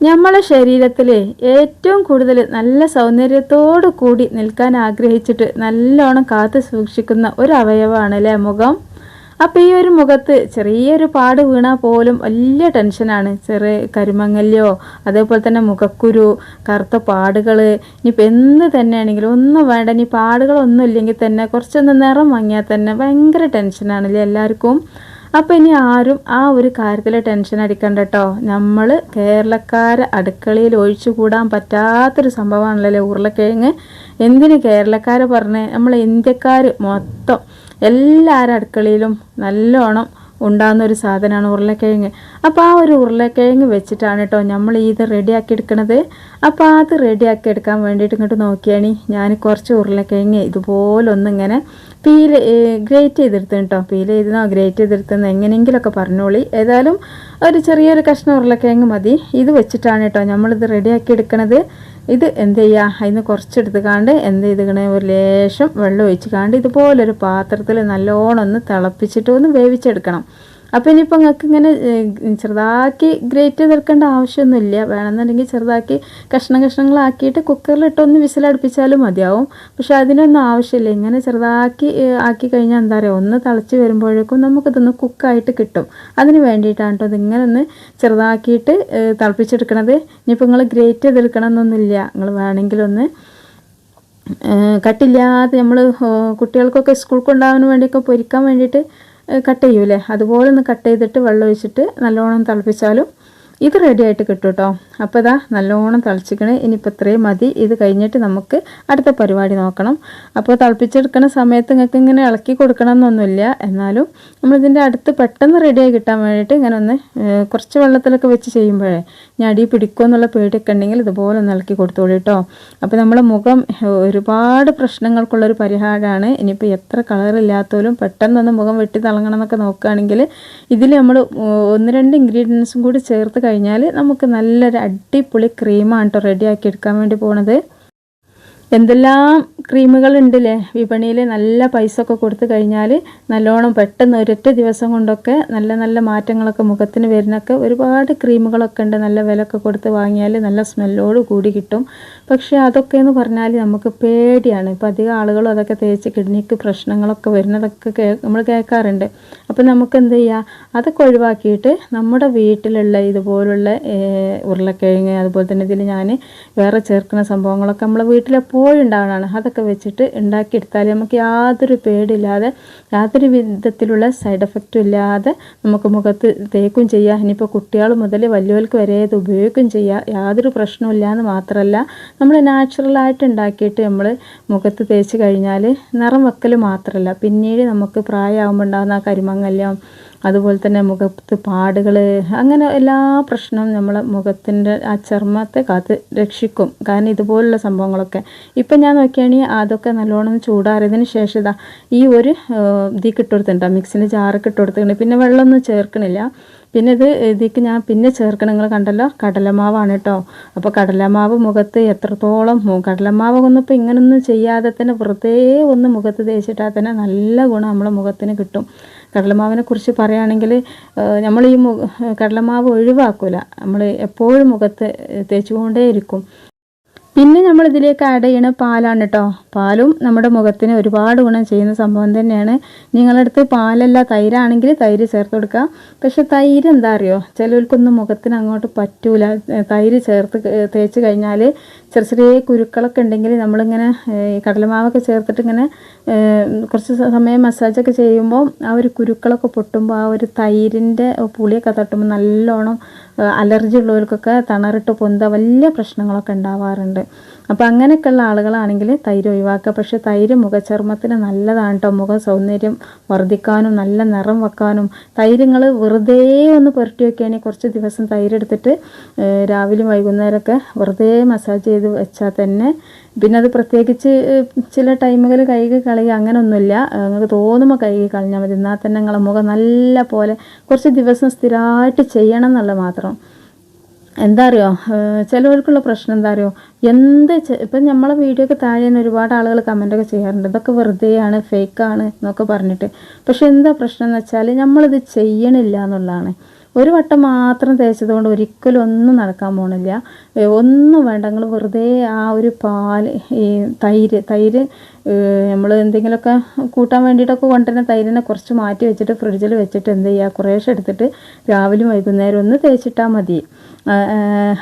നമ്മളെ ശരീരത്തിലെ ഏറ്റവും കൂടുതൽ നല്ല സൗന്ദര്യത്തോടു കൂടി നിൽക്കാൻ ആഗ്രഹിച്ചിട്ട് നല്ലോണം കാത്തു സൂക്ഷിക്കുന്ന ഒരു അവയവമാണ് അല്ലേ മുഖം. അപ്പോൾ ഈ ഒരു മുഖത്ത് ചെറിയൊരു പാട് വീണാൽ പോലും വലിയ ടെൻഷനാണ്. ചെറിയ കരിമങ്ങല്ലോ അതേപോലെ തന്നെ മുഖക്കുരു കറുത്ത പാടുകൾ ഇനിയിപ്പോൾ എന്ത് തന്നെയാണെങ്കിലും ഒന്നും വേണ്ട. ഇനി പാടുകളൊന്നും ഇല്ലെങ്കിൽ തന്നെ കുറച്ചൊന്ന് നിറം വാങ്ങിയാൽ തന്നെ ഭയങ്കര ടെൻഷനാണല്ലേ എല്ലാവർക്കും? അപ്പോൾ ഇനി ആരും ആ ഒരു കാര്യത്തിൽ ടെൻഷൻ അടിക്കണ്ട കേട്ടോ നമ്മൾ കേരളക്കാരെ അടുക്കളയിൽ ഒഴിച്ചുകൂടാൻ പറ്റാത്തൊരു സംഭവമാണല്ലോ ഉരുളക്കിഴങ്ങ്? എന്തിന് കേരളക്കാരെ പറഞ്ഞ്? നമ്മൾ ഇന്ത്യക്കാർ മൊത്തം എല്ലാവരും അടുക്കളയിലും നല്ലോണം ഉണ്ടാകുന്ന ഒരു സാധനമാണ് ഉരുളക്കിഴങ്ങ്. അപ്പോൾ ആ ഒരു ഉരുളക്കിഴങ്ങ് വെച്ചിട്ടാണ് കേട്ടോ നമ്മൾ ഇത് റെഡിയാക്കി എടുക്കണത്. അപ്പോൾ അത് റെഡിയാക്കി എടുക്കാൻ വേണ്ടിയിട്ട് ഇങ്ങോട്ട് നോക്കിയാണ്. ഞാൻ കുറച്ച് ഉരുളക്കിഴങ്ങ് ഇതുപോലെ ഒന്നിങ്ങനെ പീൽ ഗ്രേറ്റ് ചെയ്തെടുത്തു കേട്ടോ പീൽ ചെയ്തോ ഗ്രേറ്റ് ചെയ്തെടുത്തെന്ന് എങ്ങനെയെങ്കിലുമൊക്കെ പറഞ്ഞോളി. ഏതായാലും ഒരു ചെറിയൊരു കഷ്ണം ഉരുളക്കിഴങ്ങ് മതി. ഇത് വെച്ചിട്ടാണ് കേട്ടോ നമ്മളിത് റെഡിയാക്കി എടുക്കണത്. ഇത് എന്ത് ചെയ്യുക അതിന് കുറച്ചെടുത്ത് കാണ്ട് എന്ത് ചെയ്തിക്കണേ ഒരു ലേശം വെള്ളം ഒഴിച്ച് കാണ്ട് ഇതുപോലൊരു പാത്രത്തിൽ നല്ലോണം ഒന്ന് തിളപ്പിച്ചിട്ട് ഒന്ന് വേവിച്ചെടുക്കണം. അപ്പോൾ ഇനിയിപ്പോൾ നിങ്ങൾക്ക് ഇങ്ങനെ ചെറുതാക്കി ഗ്രേറ്റ് ചെയ്തെടുക്കേണ്ട ആവശ്യമൊന്നുമില്ല. വേണമെന്നുണ്ടെങ്കിൽ ചെറുതാക്കി കഷ്ണം കഷ്ണങ്ങളാക്കിയിട്ട് കുക്കറിലിട്ട് ഒന്ന് വിസിലടുപ്പിച്ചാലും മതിയാവും. പക്ഷെ അതിനൊന്നും ആവശ്യമില്ല. ഇങ്ങനെ ചെറുതാക്കി ആക്കി കഴിഞ്ഞാൽ എന്താ പറയുക ഒന്ന് തിളച്ച് വരുമ്പോഴേക്കും നമുക്കിതൊന്ന് കുക്കായിട്ട് കിട്ടും. അതിന് വേണ്ടിയിട്ടാണ് കേട്ടോ ഇതിങ്ങനെ ഒന്ന് ചെറുതാക്കിയിട്ട് തിളപ്പിച്ചെടുക്കണത്. ഇനിയിപ്പോൾ നിങ്ങൾ ഗ്രേറ്റ് ചെയ്തെടുക്കണം എന്നൊന്നുമില്ല. നിങ്ങൾ വേണമെങ്കിലൊന്ന് കട്ടില്ലാതെ നമ്മൾ കുട്ടികൾക്കൊക്കെ സ്കൂൾ കൊണ്ടുപോകാൻ വേണ്ടിയൊക്കെ പൊരിക്കാൻ വേണ്ടിയിട്ട് കട്ട് ചെയ്യൂലേ? അതുപോലെ ഒന്ന് കട്ട് ചെയ്തിട്ട് വെള്ളം ഒഴിച്ചിട്ട് നല്ലോണം തിളപ്പിച്ചാലും ഇത് റെഡി ആയിട്ട് കിട്ടും കേട്ടോ അപ്പോൾ ഇതാ നല്ലോണം തിളച്ചിക്കണേ. ഇനിയിപ്പോൾ ഇത്രയും മതി. ഇത് കഴിഞ്ഞിട്ട് നമുക്ക് അടുത്ത പരിപാടി നോക്കണം. അപ്പോൾ തിളപ്പിച്ചെടുക്കുന്ന സമയത്ത് നിങ്ങൾക്ക് ഇങ്ങനെ ഇളക്കി കൊടുക്കണം എന്നൊന്നുമില്ല എന്നാലും നമ്മളിതിന്റെ അടുത്ത് പെട്ടെന്ന് റെഡിയായി കിട്ടാൻ വേണ്ടിയിട്ട് ഇങ്ങനെ ഒന്ന് കുറച്ച് വെള്ളത്തിലൊക്കെ വെച്ച് ചെയ്യുമ്പോഴേ ഞാൻ അടി പിടിക്കുമോ എന്നുള്ള പേടിയൊക്കെ ഉണ്ടെങ്കിൽ ഇതുപോലെ ഒന്ന് ഇളക്കി കൊടുത്തോളൂ കേട്ടോ അപ്പോൾ നമ്മുടെ മുഖം ഒരുപാട് പ്രശ്നങ്ങൾക്കുള്ളൊരു പരിഹാരമാണ്. ഇനിയിപ്പോൾ എത്ര കളറില്ലാത്തോലും പെട്ടെന്നൊന്ന് മുഖം വെട്ടി തിളങ്ങണം എന്നൊക്കെ നോക്കുകയാണെങ്കിൽ ഇതിൽ നമ്മൾ ഒന്ന് രണ്ട് ഇൻഗ്രീഡിയൻസും കൂടി ചേർത്ത് കഴിഞ്ഞാൽ നമുക്ക് നല്ലൊരു അടിപൊളി ക്രീമാണ് കേട്ടോ റെഡിയാക്കി എടുക്കാൻ വേണ്ടി പോണത്. എന്തെല്ലാം ക്രീമുകൾ ഉണ്ടല്ലേ വിപണിയിൽ നല്ല പൈസ ഒക്കെ കൊടുത്തു കഴിഞ്ഞാൽ നല്ലോണം പെട്ടെന്ന് ഒരൊറ്റ ദിവസം കൊണ്ടൊക്കെ നല്ല നല്ല മാറ്റങ്ങളൊക്കെ മുഖത്തിന് വരുന്നൊക്കെ ഒരുപാട് ക്രീമുകളൊക്കെ ഉണ്ട്. നല്ല വിലയൊക്കെ കൊടുത്ത് വാങ്ങിയാൽ നല്ല സ്മെല്ലോട് കൂടി കിട്ടും. പക്ഷേ അതൊക്കെ എന്ന് പറഞ്ഞാൽ നമുക്ക് പേടിയാണ്. ഇപ്പോൾ അധികം ആളുകളും അതൊക്കെ തേച്ച് കിഡ്നിക്ക് പ്രശ്നങ്ങളൊക്കെ വരുന്നതൊക്കെ കേ നമ്മൾ കേൾക്കാറുണ്ട് അപ്പോൾ നമുക്ക് എന്ത് ചെയ്യുക അതൊക്കെ ഒഴിവാക്കിയിട്ട് നമ്മുടെ വീട്ടിലുള്ള ഇതുപോലുള്ള ഉരുളക്കിഴങ്ങ് അതുപോലെ തന്നെ ഇതിൽ ഞാൻ വേറെ ചേർക്കുന്ന സംഭവങ്ങളൊക്കെ നമ്മളെ വീട്ടിലെപ്പോഴും ഉണ്ടാവണതാണ് അതൊക്കെ വെച്ചിട്ട് ഉണ്ടാക്കിയെടുത്താൽ നമുക്ക് യാതൊരു പേടിയില്ലാതെ യാതൊരു വിധത്തിലുള്ള സൈഡ് എഫക്റ്റും ഇല്ലാതെ നമുക്ക് മുഖത്ത് തേക്കും ചെയ്യാം. ഇനിയിപ്പോൾ കുട്ടികൾ മുതൽ വലിയവർക്ക് വരെ ഇത് ഉപയോഗിക്കുകയും ചെയ്യാം. യാതൊരു പ്രശ്നവും ഇല്ലയെന്ന് മാത്രമല്ല നമ്മൾ നാച്ചുറലായിട്ട് ഉണ്ടാക്കിയിട്ട് നമ്മൾ മുഖത്ത് തേച്ച് കഴിഞ്ഞാൽ നിറം വെക്കൽ മാത്രമല്ല. പിന്നീട് നമുക്ക് പ്രായമാകുമ്പോൾ ഉണ്ടാകുന്ന ആ കരിമങ്ങല്യം അതുപോലെ തന്നെ മുഖത്ത് പാടുകൾ അങ്ങനെ എല്ലാ പ്രശ്നവും നമ്മളെ മുഖത്തിന്റെ ആ ചർമ്മത്തെ കാത്ത് രക്ഷിക്കും. കാരണം ഇതുപോലുള്ള സംഭവങ്ങളൊക്കെ. ഇപ്പം ഞാൻ നോക്കിയാണെങ്കിൽ അതൊക്കെ നല്ലോണം ചൂടാറിയതിന് ശേഷം ഇതാ ഈ ഒരു ഇതിക്ക് ഇട്ട് കൊടുത്തിട്ടുണ്ട് മിക്സിന്റെ ജാറൊക്കെ ഇട്ട് കൊടുത്തിട്ടുണ്ട് പിന്നെ വെള്ളമൊന്നും ചേർക്കണില്ല. പിന്നെ ഇത് ഇതിക്ക് ഞാൻ പിന്നെ ചേർക്കണം നിങ്ങൾ കണ്ടല്ലോ? കടലമാവാണ് കേട്ടോ. അപ്പോൾ കടലമാവ് മുഖത്ത് എത്രത്തോളം കടലമാവ് ഒന്നും ഇങ്ങനൊന്നും ചെയ്യാതെ തന്നെ വെറുതെ ഒന്ന് മുഖത്ത് തേച്ചിട്ടാൽ തന്നെ നല്ല ഗുണം നമ്മളെ മുഖത്തിന് കിട്ടും. കടലമാവിനെ കുറിച്ച് പറയുകയാണെങ്കിൽ നമ്മൾ ഈ മു കടലമാവ് ഒഴിവാക്കൂല. നമ്മൾ എപ്പോഴും മുഖത്ത് തേച്ചുകൊണ്ടേയിരിക്കും. പിന്നെ നമ്മൾ ഇതിലേക്ക് ആഡ് ചെയ്യണ പാലാണ് കേട്ടോ പാലും നമ്മുടെ മുഖത്തിന് ഒരുപാട് ഗുണം ചെയ്യുന്ന സംഭവം തന്നെയാണ്. നിങ്ങളുടെ അടുത്ത് പാലല്ല തൈരാണെങ്കിൽ തൈര് ചേർത്ത് കൊടുക്കുക. പക്ഷെ തൈര് എന്താ അറിയോ? ചിലർക്കൊന്നും മുഖത്തിന് അങ്ങോട്ട് പറ്റൂല. തൈര് ചേർത്ത് തേച്ച് കഴിഞ്ഞാൽ ചെറിയ ചെറിയ കുരുക്കളൊക്കെ ഉണ്ടെങ്കിൽ നമ്മളിങ്ങനെ കടലമാവൊക്കെ ചേർത്തിട്ട് ഇങ്ങനെ കുറച്ച് സമയം മസാജൊക്കെ ചെയ്യുമ്പോൾ ആ ഒരു കുരുക്കളൊക്കെ പൊട്ടുമ്പോൾ ആ ഒരു തൈരിന്റെ പുളിയൊക്കെ തട്ടുമ്പോൾ നല്ലോണം അലർജി ഉള്ളവർക്കൊക്കെ തണറിട്ട് പൊന്ത വലിയ പ്രശ്നങ്ങളൊക്കെ ഉണ്ടാവാറുണ്ട്. അപ്പോൾ അങ്ങനെയൊക്കെയുള്ള ആളുകളാണെങ്കിൽ തൈര് ഒഴിവാക്കുക. പക്ഷേ തൈര് മുഖചർമ്മത്തിന് നല്ലതാണ് കേട്ടോ മുഖ സൗന്ദര്യം വർദ്ധിക്കാനും നല്ല നിറം വെക്കാനും. തൈര് വെറുതെ ഒന്ന് പുരട്ടി വെക്കുകയാണെങ്കിൽ കുറച്ച് ദിവസം തൈരെടുത്തിട്ട് ഏഹ് രാവിലെയും വൈകുന്നേരമൊക്കെ വെറുതെ മസാജ് ചെയ്ത് വെച്ചാൽ തന്നെ പിന്നെ അത് പ്രത്യേകിച്ച് ചില ടൈമുകൾ കഴുകി കളയുക അങ്ങനെയൊന്നുമില്ല. നിങ്ങൾക്ക് തോന്നുമ്പോൾ കൈകൾ കളഞ്ഞാൽ മതി. എന്നാൽ തന്നെ നിങ്ങളെ മുഖം നല്ല പോലെ കുറച്ച് ദിവസം സ്ഥിരമായിട്ട് ചെയ്യണം എന്നുള്ളത് മാത്രം. എന്താ അറിയോ ചിലവർക്കുള്ള പ്രശ്നം എന്താ അറിയോ എന്ത് ഇപ്പം നമ്മളെ വീഡിയോ ഒക്കെ താഴെ തന്നെ ഒരുപാട് ആളുകൾ കമന്റൊക്കെ ചെയ്യാറുണ്ട്. ഇതൊക്കെ വെറുതെയാണ് ഫേക്കാണ് എന്നൊക്കെ പറഞ്ഞിട്ട്. പക്ഷെ എന്താ പ്രശ്നം എന്ന് വെച്ചാൽ നമ്മളിത് ചെയ്യണില്ല എന്നുള്ളതാണ്. ഒരു വട്ടം മാത്രം തേച്ചത് കൊണ്ട് ഒരിക്കലും ഒന്നും നടക്കാൻ പോണില്ല. ഒന്നും വേണ്ട. നിങ്ങൾ വെറുതെ ആ ഒരു പാൽ ഈ തൈര് തൈര് നമ്മൾ എന്തെങ്കിലുമൊക്കെ കൂട്ടാൻ വേണ്ടിയിട്ടൊക്കെ കൊണ്ടുവരുന്ന തൈരിനെ കുറച്ച് മാറ്റി വെച്ചിട്ട് ഫ്രിഡ്ജിൽ വെച്ചിട്ട് എന്ത് ചെയ്യുക? കുറേശ്ശെ എടുത്തിട്ട് രാവിലെയും വൈകുന്നേരം ഒന്ന് തേച്ചിട്ടാൽ മതി.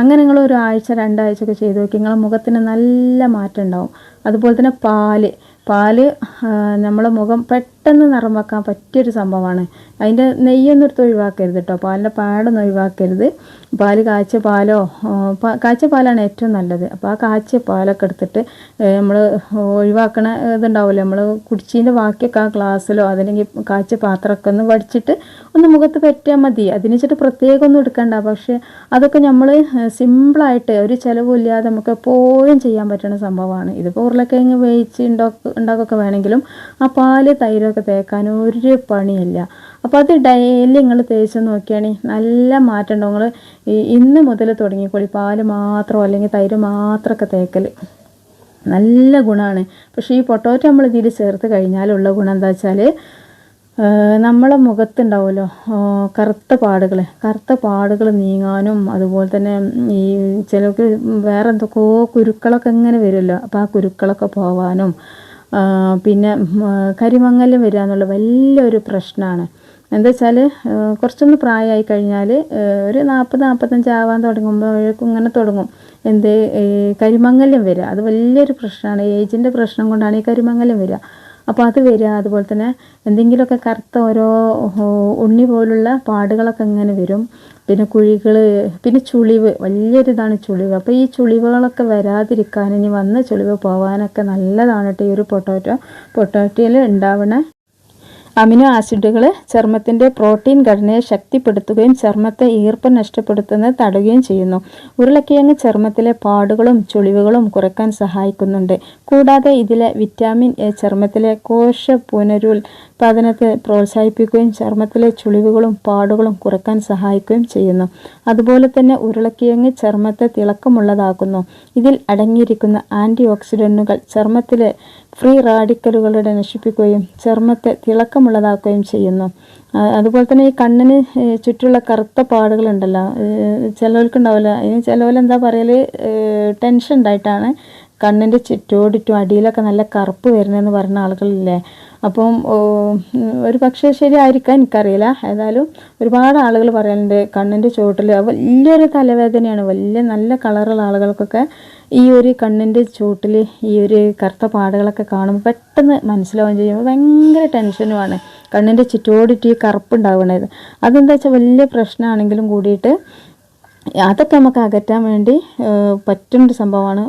അങ്ങനെ നിങ്ങൾ ഒരു ആഴ്ച രണ്ടാഴ്ച ഒക്കെ ചെയ്ത് നോക്കി. നിങ്ങളെ മുഖത്തിന് നല്ല മാറ്റം ഉണ്ടാവും. അതുപോലെ തന്നെ പാൽ. പാൽ നമ്മളെ മുഖം പെട്ടെന്ന് നിറം വെക്കാൻ പറ്റിയൊരു സംഭവമാണ്. അതിന്റെ നെയ്യൊന്നും എടുത്ത് ഒഴിവാക്കരുത് കേട്ടോ പാലിന്റെ പാടൊന്നും ഒഴിവാക്കരുത്. പാൽ കാച്ച പാലോ കാച്ച പാലാണ് ഏറ്റവും നല്ലത്. അപ്പോൾ ആ കാച്ച പാലൊക്കെ എടുത്തിട്ട് നമ്മൾ ഒഴിവാക്കണ ഇതുണ്ടാവില്ലേ നമ്മൾ കുടിച്ചതിന്റെ ബാക്കിയൊക്കെ ആ ഗ്ലാസ്സിലോ അതല്ലെങ്കിൽ കാച്ച പാത്രമൊക്കെ ഒന്ന് വടിച്ചിട്ട് ഒന്ന് മുഖത്ത് പറ്റിയാൽ മതി. അതിന് വെച്ചിട്ട് പ്രത്യേകം ഒന്നും എടുക്കണ്ട. പക്ഷേ അതൊക്കെ നമ്മൾ സിമ്പിളായിട്ട് ഒരു ചിലവില്ലാതെ നമുക്ക് എപ്പോഴും ചെയ്യാൻ പറ്റുന്ന സംഭവമാണ്. ഇതിപ്പോൾ ഉരുളക്കിഴങ്ങ് വേവിച്ച് ഉണ്ടാക്ക ഉണ്ടാക്കൊക്കെ വേണമെങ്കിലും ആ പാൽ തൈരൊക്കെ തേക്കാൻ ഒരു പണിയില്ല. അപ്പോൾ അത് ഡെയിലി നിങ്ങൾ തേച്ച് നോക്കിയാണെങ്കിൽ നല്ല മാറ്റം ഉണ്ടാവും. നിങ്ങൾ ഇന്ന് മുതൽ തുടങ്ങിക്കോളി. പാൽ മാത്രം അല്ലെങ്കിൽ തൈര് മാത്രമൊക്കെ തേക്കൽ നല്ല ഗുണമാണ് പക്ഷേ ഈ പൊട്ടോറ്റ നമ്മൾ ഇതിൽ ചേർത്ത് കഴിഞ്ഞാലുള്ള ഗുണം എന്താ വെച്ചാൽ നമ്മളെ മുഖത്തുണ്ടാവുമല്ലോ കറുത്ത പാടുകൾ കറുത്ത പാടുകൾ നീങ്ങാനും അതുപോലെ തന്നെ ഈ ചിലർക്ക് വേറെ എന്തൊക്കെയോ കുരുക്കളൊക്കെ എങ്ങനെ വരുമല്ലോ. അപ്പോൾ ആ കുരുക്കളൊക്കെ പോവാനും പിന്നെ കരിമങ്ങൽ വരിക എന്നുള്ള വലിയൊരു പ്രശ്നമാണ് എന്താ വെച്ചാൽ കുറച്ചൊന്ന് പ്രായമായി കഴിഞ്ഞാൽ ഒരു നാൽപ്പത് നാൽപ്പത്തഞ്ച് ആവാൻ തുടങ്ങുമ്പോഴേക്കും ഇങ്ങനെ തുടങ്ങും. എന്ത് കരിമങ്ങലം വരിക. അത് വലിയൊരു പ്രശ്നമാണ് ഏജിന്റെ പ്രശ്നം കൊണ്ടാണ് ഈ കരിമങ്ങലം വരിക. അപ്പോൾ അത് വരിക. അതുപോലെ തന്നെ എന്തെങ്കിലുമൊക്കെ കറുത്ത ഓരോ ഉണ്ണി പോലുള്ള പാടുകളൊക്കെ ഇങ്ങനെ വരും. പിന്നെ കുഴികൾ പിന്നെ ചുളിവ്. വലിയൊരിതാണ് ചുളിവ്. അപ്പോൾ ഈ ചുളിവുകളൊക്കെ വരാതിരിക്കാൻ ഇനി വന്ന് ചുളിവ് പോകാനൊക്കെ നല്ലതാണ് കേട്ടോ ഈ ഒരു പൊട്ടോറ്റോ പൊട്ടാറ്റോയിൽ ഉണ്ടാവുന്ന അമിനോ ആസിഡുകൾ ചർമ്മത്തിന്റെ പ്രോട്ടീൻ ഘടനയെ ശക്തിപ്പെടുത്തുകയും ചർമ്മത്തെ ഈർപ്പം നഷ്ടപ്പെടുത്തുന്നത് തടയുകയും ചെയ്യുന്നു. ഉരുളക്കിഴങ്ങ് ചർമ്മത്തിലെ പാടുകളും ചുളിവുകളും കുറയ്ക്കാൻ സഹായിക്കുന്നുണ്ട്. കൂടാതെ ഇതിലെ വിറ്റാമിൻ എ ചർമ്മത്തിലെ കോശ പുനരുൽപാദനത്തെ പ്രോത്സാഹിപ്പിക്കുകയും ചർമ്മത്തിലെ ചുളിവുകളും പാടുകളും കുറയ്ക്കാൻ സഹായിക്കുകയും ചെയ്യുന്നു. അതുപോലെ തന്നെ ഉരുളക്കിഴങ്ങ് ചർമ്മത്തെ തിളക്കമുള്ളതാക്കുന്നു. ഇതിൽ അടങ്ങിയിരിക്കുന്ന ആന്റി ഓക്സിഡന്റുകൾ ചർമ്മത്തിലെ ഫ്രീ റാഡിക്കലുകളുടെ നശിപ്പിക്കുകയും ചർമ്മത്തെ തിളക്കമുള്ളതാക്കുകയും ചെയ്യുന്നു. അതുപോലെ തന്നെ ഈ കണ്ണിന് ചുറ്റുള്ള കറുത്ത പാടുകളുണ്ടല്ലോ. ചിലവർക്കുണ്ടാവില്ല ഇനി ചിലവരെന്താ പറയൽ ടെൻഷൻ ഉണ്ടായിട്ടാണ് കണ്ണിന്റെ ചുറ്റോടിറ്റും അടിയിലൊക്കെ നല്ല കറുപ്പ് വരുന്നതെന്ന് പറഞ്ഞ ആളുകളില്ലേ? അപ്പം ഒരു പക്ഷേ ശരിയായിരിക്കാം എനിക്കറിയില്ല. ഏതായാലും ഒരുപാട് ആളുകൾ പറയാറുണ്ട് കണ്ണിന്റെ ചുവട്ടിൽ വലിയൊരു തലവേദനയാണ്. വലിയ നല്ല കളറുള്ള ആളുകൾക്കൊക്കെ ഈ ഒരു കണ്ണിന്റെ ചുവട്ടിൽ ഈ ഒരു കറുത്ത പാടുകളൊക്കെ കാണുമ്പോൾ പെട്ടെന്ന് മനസ്സിലാവുകയും ചെയ്യുമ്പോൾ ഭയങ്കര ടെൻഷനുമാണ്. കണ്ണിന്റെ ചുറ്റോടിറ്റ് ഈ കറുപ്പ് ഉണ്ടാവുന്നത്. അതെന്താ വെച്ചാൽ വലിയ പ്രശ്നമാണെങ്കിലും കൂടിയിട്ട് അതൊക്കെ നമുക്ക് അകറ്റാൻ വേണ്ടി പറ്റുന്ന സംഭവമാണ്.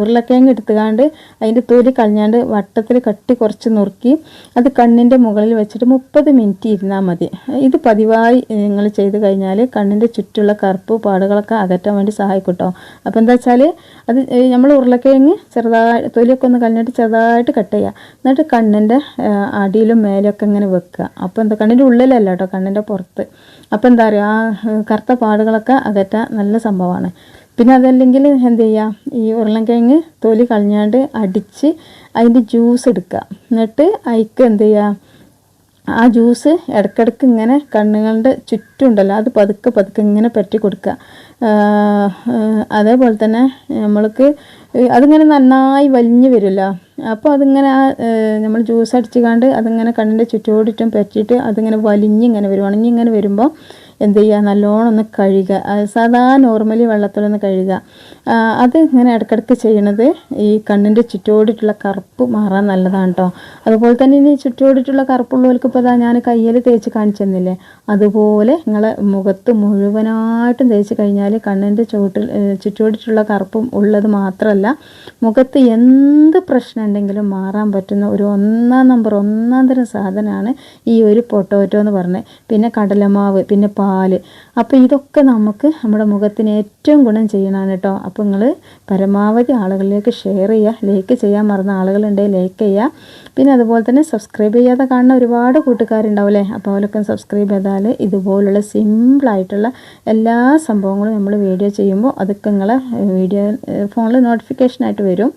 ഉരുളക്കിഴങ്ങ് എടുത്തുകാണ്ട് അതിന്റെ തൊലി കളഞ്ഞാണ്ട് വട്ടത്തിൽ കട്ടി കുറച്ച് നുറുക്കി അത് കണ്ണിന്റെ മുകളിൽ വെച്ചിട്ട് മുപ്പത് മിനിറ്റ് ഇരുന്നാൽ മതി. ഇത് പതിവായി നിങ്ങൾ ചെയ്ത് കഴിഞ്ഞാൽ കണ്ണിന്റെ ചുറ്റുള്ള കറുപ്പ് പാടുകളൊക്കെ അകറ്റാൻ വേണ്ടി സഹായിക്കും കേട്ടോ അപ്പോൾ എന്താ വെച്ചാൽ അത് നമ്മൾ ഉരുളക്കിഴങ്ങ് ചെറുതായി തൊലിയൊക്കെ ഒന്ന് കളഞ്ഞിട്ട് ചെറുതായിട്ട് കട്ട് ചെയ്യുക. എന്നിട്ട് കണ്ണിന്റെ അടിയിലും മേലൊക്കെ ഇങ്ങനെ വെക്കുക. അപ്പോൾ എന്താ കണ്ണിന്റെ ഉള്ളിലല്ല കേട്ടോ കണ്ണിന്റെ പുറത്ത്. അപ്പോൾ എന്താ പറയുക ആ കറുത്ത പാടുകളൊക്കെ അകറ്റാൻ നല്ല സംഭവമാണ്. പിന്നെ അതല്ലെങ്കിൽ എന്ത് ചെയ്യുക ഈ ഉരുളൻകിഴങ്ങ് തൊലി കളഞ്ഞാണ്ട് അടിച്ച് അതിന്റെ ജ്യൂസ് എടുക്കുക എന്നിട്ട് അതിക്ക് എന്ത് ചെയ്യുക ആ ജ്യൂസ് ഇടയ്ക്കിടയ്ക്ക് ഇങ്ങനെ കണ്ണുകളുടെ ചുറ്റും ഉണ്ടല്ലോ അത് പതുക്കെ പതുക്കെ ഇങ്ങനെ പറ്റി കൊടുക്കുക അതേപോലെ തന്നെ നമ്മൾക്ക് അതിങ്ങനെ നന്നായി വലിഞ്ഞു വരില്ല. അപ്പോൾ അതിങ്ങനെ ആ നമ്മൾ ജ്യൂസ് അടിച്ചുകാണ്ട് അതിങ്ങനെ കണ്ണിന്റെ ചുറ്റോടിറ്റും പറ്റിയിട്ട് അതിങ്ങനെ വലിഞ്ഞിങ്ങനെ വരും. ഉണങ്ങിങ്ങനെ വരുമ്പോൾ എന്ത് ചെയ്യുക നല്ലോണം ഒന്ന് കഴുകുക സാധാ നോർമലി വെള്ളത്തിലൊന്ന് കഴുകുക അത് ഇങ്ങനെ ഇടയ്ക്കിടയ്ക്ക് ചെയ്യണത് ഈ കണ്ണിന്റെ ചുറ്റോടിട്ടുള്ള കറുപ്പ് മാറാൻ നല്ലതാണ് കേട്ടോ അതുപോലെ തന്നെ ഇനി ചുറ്റോടിട്ടുള്ള കറുപ്പുള്ളവർക്ക് ഇപ്പോൾ ഇതാ ഞാൻ കയ്യിൽ തേച്ച് കാണിച്ചെന്നില്ലേ? അതുപോലെ നിങ്ങളെ മുഖത്ത് മുഴുവനായിട്ടും തേച്ച് കഴിഞ്ഞാൽ കണ്ണിന്റെ ചുവട്ടിൽ ചുറ്റോടിട്ടുള്ള കറുപ്പും ഉള്ളത് മാത്രമല്ല മുഖത്ത് എന്ത് പ്രശ്നം ഉണ്ടെങ്കിലും മാറാൻ പറ്റുന്ന ഒരു ഒന്നാം നമ്പർ ഒന്നാം തരം സാധനമാണ് ഈ ഒരു പൊട്ടോറ്റോ എന്ന് പറഞ്ഞത് പിന്നെ കടലമാവ് പിന്നെ പാൽ. അപ്പോൾ ഇതൊക്കെ നമുക്ക് നമ്മുടെ മുഖത്തിന് ഏറ്റവും ഗുണം ചെയ്യണമാണ് കേട്ടോ. അപ്പോൾ നിങ്ങൾ പരമാവധി ആളുകളിലേക്ക് ഷെയർ ചെയ്യുക ലൈക്ക് ചെയ്യാൻ മറന്ന ആളുകളുണ്ടെങ്കിൽ ലൈക്ക് ചെയ്യുക. പിന്നെ അതുപോലെ തന്നെ സബ്സ്ക്രൈബ് ചെയ്യാതെ കാണുന്ന ഒരുപാട് കൂട്ടുകാരുണ്ടാവില്ലേ? അപ്പോൾ അവരൊക്കെ സബ്സ്ക്രൈബ് ചെയ്താൽ ഇതുപോലുള്ള സിമ്പിളായിട്ടുള്ള എല്ലാ സംഭവങ്ങളും നമ്മൾ വീഡിയോ ചെയ്യുമ്പോൾ അതൊക്കെ നിങ്ങളെ വീഡിയോ ഫോണിൽ നോട്ടിഫിക്കേഷനായിട്ട് വരും.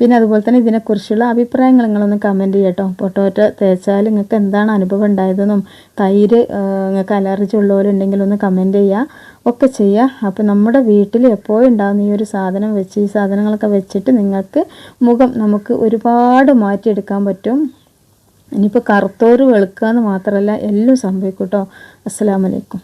പിന്നെ അതുപോലെ തന്നെ ഇതിനെക്കുറിച്ചുള്ള അഭിപ്രായങ്ങൾ നിങ്ങളൊന്ന് കമന്റ് ചെയ്യട്ടോ. പൊട്ടോറ്റ തേച്ചാൽ നിങ്ങൾക്ക് എന്താണ് അനുഭവം ഉണ്ടായതെന്നും തൈര് നിങ്ങൾക്ക് അലർജി ഉള്ളവരുണ്ടെങ്കിൽ ഒന്ന് കമന്റ് ചെയ്യുക ഒക്കെ ചെയ്യുക അപ്പോൾ നമ്മുടെ വീട്ടിൽ എപ്പോഴും ഉണ്ടാകുന്ന ഈ ഒരു സാധനം വെച്ച് ഈ സാധനങ്ങളൊക്കെ വെച്ചിട്ട് നിങ്ങൾക്ക് മുഖം നമുക്ക് ഒരുപാട് മാറ്റിയെടുക്കാൻ പറ്റും. ഇനിയിപ്പോൾ കറുത്തോറ് വെളുക്കുക എന്ന് മാത്രമല്ല എല്ലാം സംഭവിക്കും കേട്ടോ അസ്സലാമലൈക്കും